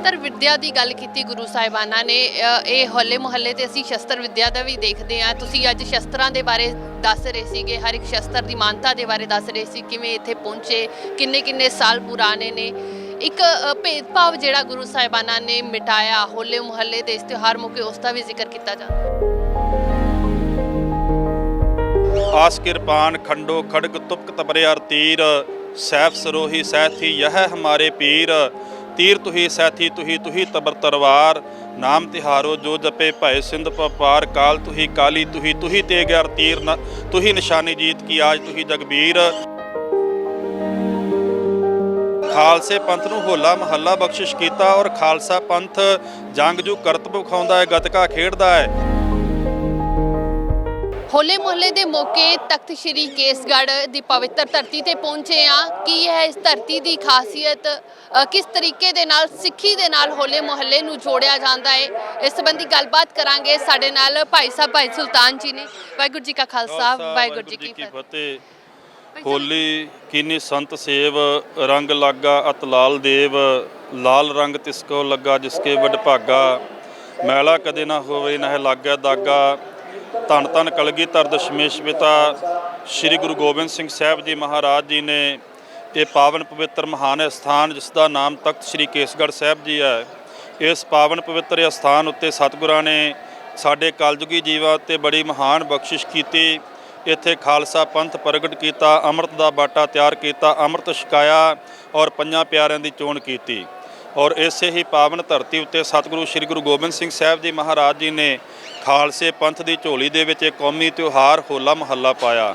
ਸ਼ਸਤਰ ਵਿਦਿਆ ਦੀ ਗੱਲ ਕੀਤੀ ਗੁਰੂ ਸਾਹਿਬਾਨਾਂ ਨੇ ਅ, ਇਹ ਹੋਲੇ ਮੁਹੱਲੇ ਤੇ ਅਸੀਂ ਸ਼ਸਤਰ ਵਿਦਿਆ ਦਾ ਵੀ ਦੇਖਦੇ ਹਾਂ। ਤੁਸੀਂ ਅੱਜ ਸ਼ਸਤਰਾਂ ਦੇ ਬਾਰੇ ਦੱਸ ਰਹੇ ਸੀਗੇ ਹਰ ਇੱਕ ਸ਼ਸਤਰ ਦੀ ਮਾਨਤਾ ਦੇ ਬਾਰੇ ਦੱਸ ਰਹੇ ਸੀ ਕਿਵੇਂ ਇੱਥੇ ਪਹੁੰਚੇ ਕਿੰਨੇ ਕਿੰਨੇ ਸਾਲ ਪੁਰਾਣੇ ਨੇ। ਇੱਕ ਅ, ਭੇਦਭਾਵ ਜਿਹੜਾ ਗੁਰੂ ਸਾਹਿਬਾਨਾਂ ਨੇ ਮਿਟਾਇਆ ਹੋਲੇ ਮੁਹੱਲੇ ਦੇ ਇਸ ਤਿਉਹਾਰ ਮੌਕੇ ਉਸ ਦਾ ਵੀ ਜ਼ਿਕਰ ਕੀਤਾ ਜਾਂਦਾ। ਆਸ ਕਿਰਪਾਨ ਖੰਡੋ ਖੜਗ ਤੁਪਕ ਤਬਰਿਆਰ ਤੀਰ ਸੈਫ ਸਰੋਹੀ ਸੈਥੀ ਯਹ ਹਮਾਰੇ ਪੀਰ। ਤੀਰ ਤੁਹੀ ਸੈਥੀ ਤੁਹੀ ਤੁਹੀ ਤਬਰ ਤਰਵਾਰ ਨਾਮ ਤਿਹਾਰੋ ਜੋ ਜਪੇ ਭੈ ਸਿੰਧ ਪਪਾਰ, ਕਾਲ ਤੁਹੀ ਕਾਲੀ ਤੁਹੀ ਤੁਹੀ ਤੇ ਗਿਆਰ ਤੀਰ, ਨ ਤੁਹੀ ਨਿਸ਼ਾਨੀ ਜੀਤ ਕੀ ਆਜ ਤੁਹੀ ਜਗਬੀਰ। ਖਾਲਸੇ ਪੰਥ ਨੂੰ ਹੋਲਾ ਮਹੱਲਾ ਬਖਸ਼ਿਸ਼ ਕੀਤਾ ਔਰ ਖਾਲਸਾ ਪੰਥ ਜੰਗਜੂ ਕਰਤਬ ਵਿਖਾਉਂਦਾ ਹੈ, ਗਤਕਾ ਖੇਡਦਾ ਹੈ। ਹੋਲੇ ਮੁਹੱਲੇ ਦੇ ਮੌਕੇ ਤਖਤ ਸ੍ਰੀ ਕੇਸਗੜ੍ਹ ਦੀ ਪਵਿੱਤਰ ਧਰਤੀ ਤੇ ਪਹੁੰਚੇ ਆ ਕੀ ਹੈ ਇਸ ਧਰਤੀ ਦੀ ਖਾਸੀਅਤ ਅ, ਕਿਸ ਤਰੀਕੇ ਦੇ ਨਾਲ ਸਿੱਖੀ ਦੇ ਨਾਲ ਹੋਲੇ ਮੁਹੱਲੇ ਨੂੰ ਜੋੜਿਆ ਜਾਂਦਾ ਹੈ ਇਸ ਸੰਬੰਧੀ ਗੱਲਬਾਤ ਕਰਾਂਗੇ ਸਾਡੇ ਨਾਲ ਭਾਈ ਸਾਹਿਬ ਭਾਈ ਸੁਲਤਾਨ ਜੀ ਨੇ। ਵਾਹਿਗੁਰੂ ਜੀ ਕਾ ਖਾਲਸਾ ਵਾਹਿਗੁਰੂ ਜੀ ਕੀ ਫਤਿਹ। ਫਤਿਹ। ਹੋਲੀ ਕੀਨੀ ਸੰਤ ਸੇਵ ਰੰਗ ਲਾਗਾ ਅਤ ਲਾਲ ਦੇਵ ਲਾਲ ਰੰਗ ਤਿਸਕੋ ਲੱਗਾ ਜਿਸਕੇ ਵਡ ਭਾਗਾ। ਮੈਲਾ ਕਦੇ ਨਾ ਹੋਵੇ ਨਾ ਲਾਗਾ ਦਾਗਾ। ਧੰਨ ਧੰਨ ਕਲਗੀਧਰ ਦਸ਼ਮੇਸ਼ ਪਿਤਾ ਸ੍ਰੀ ਗੁਰੂ ਗੋਬਿੰਦ ਸਿੰਘ ਸਾਹਿਬ ਜੀ ਮਹਾਰਾਜ ਜੀ ਨੇ ਇਹ ਪਾਵਨ ਪਵਿੱਤਰ ਮਹਾਨ ਸਥਾਨ ਜਿਸ ਦਾ ਨਾਮ ਤਖਤ ਸ੍ਰੀ ਕੇਸਗੜ੍ਹ ਸਾਹਿਬ ਜੀ ਹੈ, ਇਸ ਪਾਵਨ ਪਵਿੱਤਰ ਸਥਾਨ ਉੱਤੇ ਸਤਿਗੁਰਾਂ ਨੇ ਸਾਡੇ ਕਲਯੁਗੀ ਜੀਵਾਂ ਉੱਤੇ ਬੜੀ ਮਹਾਨ ਬਖਸ਼ਿਸ਼ ਕੀਤੀ। ਇੱਥੇ ਖਾਲਸਾ ਪੰਥ ਪ੍ਰਗਟ ਕੀਤਾ, ਅੰਮ੍ਰਿਤ ਦਾ ਬਾਟਾ ਤਿਆਰ ਕੀਤਾ, ਅੰਮ੍ਰਿਤ ਛਕਾਇਆ ਔਰ ਪੰਜਾਂ ਪਿਆਰਿਆਂ ਦੀ ਚੋਣ ਕੀਤੀ। ਔਰ ਇਸੇ ਹੀ ਪਾਵਨ ਧਰਤੀ ਉੱਤੇ ਸਤਿਗੁਰੂ ਸ੍ਰੀ ਗੁਰੂ ਗੋਬਿੰਦ ਸਿੰਘ ਸਾਹਿਬ ਜੀ ਮਹਾਰਾਜ ਜੀ ਨੇ ਖਾਲਸੇ ਪੰਥ ਦੀ ਝੋਲੀ ਦੇ ਵਿੱਚ ਇੱਕ ਕੌਮੀ ਤਿਉਹਾਰ ਹੋਲਾ ਮਹੱਲਾ ਪਾਇਆ।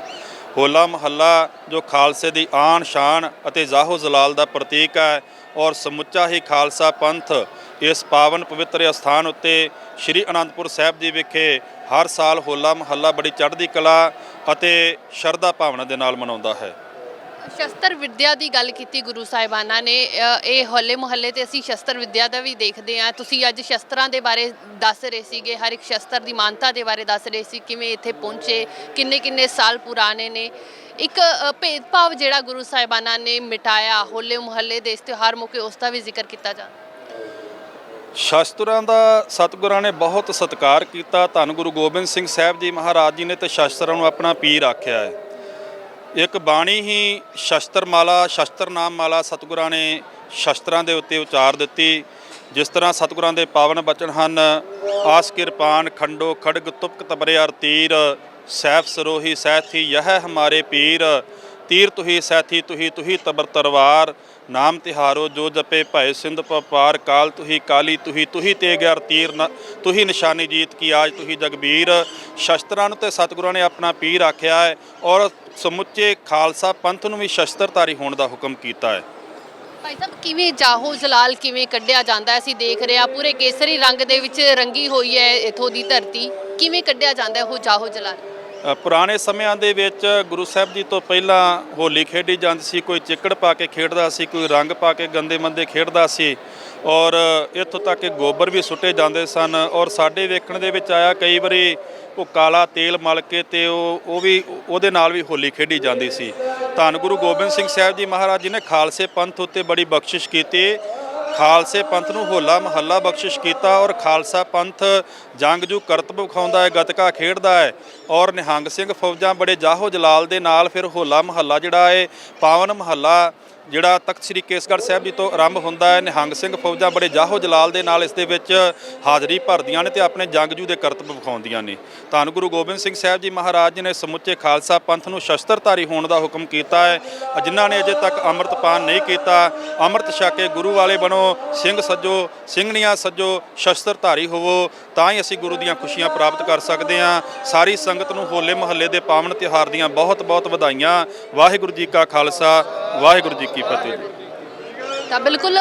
ਹੋਲਾ ਮਹੱਲਾ ਜੋ ਖਾਲਸੇ ਦੀ ਆਨ ਸ਼ਾਨ ਅਤੇ ਜ਼ਾਹੋ ਜ਼ਲਾਲ ਦਾ ਪ੍ਰਤੀਕ ਹੈ ਔਰ ਸਮੁੱਚਾ ਹੀ ਖਾਲਸਾ ਪੰਥ ਇਸ ਪਾਵਨ ਪਵਿੱਤਰ ਅਸਥਾਨ ਉੱਤੇ ਸ੍ਰੀ ਅਨੰਦਪੁਰ ਸਾਹਿਬ ਜੀ ਵਿਖੇ ਹਰ ਸਾਲ ਹੋਲਾ ਮਹੱਲਾ ਬੜੀ ਚੜ੍ਹਦੀ ਕਲਾ ਅਤੇ ਸ਼ਰਧਾ ਭਾਵਨਾ ਦੇ ਨਾਲ ਮਨਾਉਂਦਾ ਹੈ। ਸ਼ਸਤਰ ਵਿਦਿਆ ਦੀ ਗੱਲ ਕੀਤੀ ਗੁਰੂ ਸਾਹਿਬਾਨਾਂ ਨੇ ਅ, ਇਹ ਹੋਲੇ ਮੁਹੱਲੇ ਤੇ ਅਸੀਂ ਸ਼ਸਤਰ ਵਿਦਿਆ ਦਾ ਵੀ ਦੇਖਦੇ ਹਾਂ। ਤੁਸੀਂ ਅੱਜ ਸ਼ਸਤਰਾਂ ਦੇ ਬਾਰੇ ਦੱਸ ਰਹੇ ਸੀਗੇ ਹਰ ਇੱਕ ਸ਼ਸਤਰ ਦੀ ਮਾਨਤਾ ਦੇ ਬਾਰੇ ਦੱਸ ਰਹੇ ਸੀ ਕਿਵੇਂ ਇੱਥੇ ਪਹੁੰਚੇ ਕਿੰਨੇ ਕਿੰਨੇ ਸਾਲ ਪੁਰਾਣੇ ਨੇ। ਇੱਕ ਅ, ਭੇਦਭਾਵ ਜਿਹੜਾ ਗੁਰੂ ਸਾਹਿਬਾਨਾਂ ਨੇ ਮਿਟਾਇਆ ਹੋਲੇ ਮੁਹੱਲੇ ਦੇ ਇਸ ਤਿਉਹਾਰ ਮੌਕੇ ਉਸ ਦਾ ਵੀ ਜ਼ਿਕਰ ਕੀਤਾ ਜਾਂਦਾ ਸ਼ਾਸਤਰਾਂ ਦਾ ਸਤਿਗੁਰਾਂ ਨੇ ਬਹੁਤ ਸਤਿਕਾਰ ਕੀਤਾ। ਧੰਨ ਗੁਰੂ ਗੋਬਿੰਦ ਸਿੰਘ ਸਾਹਿਬ ਜੀ ਮਹਾਰਾਜ ਜੀ ਨੇ ਤੇ ਸ਼ਾਸਤਰਾਂ ਨੂੰ ਆਪਣਾ ਪੀਰ ਆਖਿਆ ਹੈ। ਇੱਕ ਬਾਣੀ ਹੀ ਸ਼ਸਤਰ ਮਾਲਾ ਸ਼ਸਤਰ ਨਾਮ ਮਾਲਾ ਸਤਿਗੁਰਾਂ ਨੇ ਸ਼ਸਤਰਾਂ ਦੇ ਉੱਤੇ ਉਚਾਰ ਦਿੱਤੀ, ਜਿਸ ਤਰ੍ਹਾਂ ਸਤਿਗੁਰਾਂ ਦੇ ਪਾਵਨ ਬਚਨ ਹਨ, ਆਸ ਕਿਰਪਾਨ, ਖੰਡੋ ਖੜਗ, ਤੁਪਕ ਤਬਰਿਆਰ ਤੀਰ, ਸੈਫ ਸਰੋਹੀ, ਸੈਥੀ ਯਹ ਹਮਾਰੇ ਪੀਰ, ਤੀਰ ਤੁਹੀ, ਸੈਥੀ ਤੁਹੀ ਤੁਹੀ ਤਬਰ ਤਰਵਾਰ, ਨਾਮ ਤਿਹਾਰੋ ਜੋ ਜਪੇ ਭੈ ਸਿੰਧ ਪਪਾਰ ਕਾਲ ਤੁਹੀ ਕਾਲੀ ਤੁਹੀ ਤੁਹੀ ਤੇ ਗਿਆਰ ਤੀਰ ਨ, ਤੁਹੀ ਨਿਸ਼ਾਨੀ ਜੀਤ ਕੀ ਆਜ ਤੁਹੀ ਜਗਬੀਰ, ਸ਼ਸਤਰਾਂ ਨੂੰ ਤੇ ਸਤਿਗੁਰਾਂ ਨੇ ਆਪਣਾ ਪੀਰ ਆਖਿਆ ਹੈ ਔਰ ਸਮੁੱਚੇ ਖਾਲਸਾ ਪੰਥ ਨੂੰ ਵੀ ਸ਼ਸਤਰਧਾਰੀ ਹੋਣ ਦਾ ਹੁਕਮ ਕੀਤਾ ਹੈ। ਭਾਈ ਸਾਹਿਬ ਕਿਵੇਂ ਜਾਹੋ ਜਲਾਲ ਕਿਵੇਂ ਕੱਢਿਆ ਜਾਂਦਾ ਹੈ? ਅਸੀਂ ਦੇਖ ਰਹੇ ਹਾਂ ਪੂਰੇ ਕੇਸਰੀ ਰੰਗ ਦੇ ਵਿੱਚ ਰੰਗੀ ਹੋਈ ਹੈ ਇਥੋਂ ਦੀ ਧਰਤੀ। ਕਿਵੇਂ ਕੱਢਿਆ ਜਾਂਦਾ ਹੈ ਉਹ ਜਾਹੋ ਜਲਾਲ? ਅ, ਪੁਰਾਣੇ ਸਮਿਆਂ ਦੇ ਵਿੱਚ ਗੁਰੂ ਸਾਹਿਬ ਜੀ ਤੋਂ ਪਹਿਲਾਂ ਹੋਲੀ ਖੇਡੀ ਜਾਂਦੀ ਸੀ ਕੋਈ ਚਿੱਕੜ ਪਾ ਕੇ ਖੇਡਦਾ ਸੀ ਕੋਈ ਰੰਗ ਪਾ ਕੇ ਗੰਦੇ ਮੰਦੇ ਖੇਡਦਾ ਸੀ। ਔਰ ਇੱਥੋਂ ਤੱਕ ਕਿ ਗੋਬਰ ਵੀ ਸੁੱਟੇ ਜਾਂਦੇ ਸਨ ਔਰ ਸਾਡੇ ਵੇਖਣ ਦੇ ਵਿੱਚ ਆਇਆ ਕਈ ਵਾਰੀ ਉਹ ਕਾਲਾ ਤੇਲ ਮਲ ਕੇ ਤੇ ਉਹ ਉਹ ਵੀ ਉਹਦੇ ਨਾਲ ਵੀ ਹੋਲੀ ਖੇਡੀ ਜਾਂਦੀ ਸੀ। ਧੰਨ ਗੁਰੂ ਗੋਬਿੰਦ ਸਿੰਘ ਸਾਹਿਬ ਜੀ ਮਹਾਰਾਜ ਜੀ ਨੇ ਖਾਲਸੇ ਪੰਥ ਉੱਤੇ ਬੜੀ ਬਖਸ਼ਿਸ਼ ਕੀਤੀ। ਖਾਲਸੇ ਪੰਥ ਨੂੰ ਹੋਲਾ ਮਹੱਲਾ ਬਖਸ਼ਿਸ਼ ਕੀਤਾ ਔਰ ਖਾਲਸਾ ਪੰਥ ਜੰਗ ਜੂ ਕਰਤਬ ਵਿਖਾਉਂਦਾ ਹੈ, ਗਤਕਾ ਖੇਡਦਾ ਹੈ ਔਰ ਨਿਹੰਗ ਸਿੰਘ ਫੌਜਾਂ ਬੜੇ ਜਾਹੋ ਜਲਾਲ ਦੇ ਨਾਲ ਫਿਰ ਹੋਲਾ ਮਹੱਲਾ ਜਿਹੜਾ ਹੈ, ਪਾਵਨ ਮਹੱਲਾ ਜਿਹੜਾ ਤਖਤ ਸ੍ਰੀ ਕੇਸਗੜ੍ਹ ਸਾਹਿਬ ਜੀ ਤੋਂ ਆਰੰਭ ਹੁੰਦਾ ਹੈ, ਨਿਹੰਗ ਸਿੰਘ ਫੌਜਾਂ ਬੜੇ ਜਾਹੋ ਜਲਾਲ ਦੇ ਨਾਲ ਇਸ ਦੇ ਵਿੱਚ ਹਾਜ਼ਰੀ ਭਰਦੀਆਂ ਨੇ ਤੇ ਆਪਣੇ ਜੰਗਜੂ ਦੇ ਕਰਤੱਵ ਵਿਖਾਉਂਦੀਆਂ ਨੇ। ਧੰਨ ਗੁਰੂ ਗੋਬਿੰਦ ਸਿੰਘ ਸਾਹਿਬ ਜੀ ਮਹਾਰਾਜ ਜੀ ਨੇ ਸਮੁੱਚੇ ਖਾਲਸਾ ਪੰਥ ਨੂੰ ਸ਼ਸਤਰਧਾਰੀ ਹੋਣ ਦਾ ਹੁਕਮ ਕੀਤਾ ਹੈ। ਜਿਨ੍ਹਾਂ ਨੇ ਅਜੇ ਤੱਕ ਅੰਮ੍ਰਿਤਪਾਨ ਨਹੀਂ ਕੀਤਾ, ਅੰਮ੍ਰਿਤ ਛਕ ਕੇ ਗੁਰੂ ਵਾਲੇ ਬਣੋ, ਸਿੰਘ ਸੱਜੋ, ਸਿੰਘਣੀਆਂ ਸੱਜੋ, ਸ਼ਸਤਰਧਾਰੀ ਹੋਵੋ, ਤਾਂ ਹੀ ਅਸੀਂ ਗੁਰੂ ਦੀਆਂ ਖੁਸ਼ੀਆਂ ਪ੍ਰਾਪਤ ਕਰ ਸਕਦੇ ਹਾਂ। ਸਾਰੀ ਸੰਗਤ ਨੂੰ ਹੋਲੇ ਮਹੱਲੇ ਦੇ ਪਾਵਨ ਤਿਉਹਾਰ ਦੀਆਂ ਬਹੁਤ ਬਹੁਤ ਵਧਾਈਆਂ। ਵਾਹਿਗੁਰੂ ਜੀ ਕਾ ਖਾਲਸਾ। ਵਾਹਿਗੁਰੂ ਜੀ ਕੀ ਫਤਿਹ ਜੀ। ਤਾਂ ਬਿਲਕੁਲ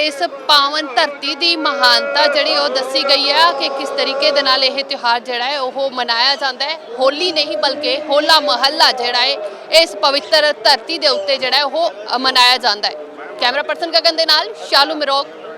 ਇਸ ਪਾਵਨ ਧਰਤੀ ਦੀ ਮਹਾਨਤਾ ਜਿਹੜੀ ਉਹ ਦੱਸੀ ਗਈ ਹੈ ਕਿ ਕਿਸ ਤਰੀਕੇ ਦੇ ਨਾਲ ਇਹ ਤਿਉਹਾਰ ਜਿਹੜਾ ਹੈ, ਉਹ ਮਨਾਇਆ ਜਾਂਦਾ ਹੈ। ਹੋਲੀ ਨਹੀਂ ਬਲਕਿ ਹੋਲਾ ਮਹੱਲਾ ਜਿਹੜਾ ਹੈ, ਇਸ ਪਵਿੱਤਰ ਧਰਤੀ ਦੇ ਉੱਤੇ ਜਿਹੜਾ ਉਹ ਮਨਾਇਆ ਜਾਂਦਾ ਹੈ। ਕੈਮਰਾ ਪਰਸਨ ਗਗਨ ਦੇ ਨਾਲ, ਸ਼ਾਲੂ ਮਿਰੋਕ।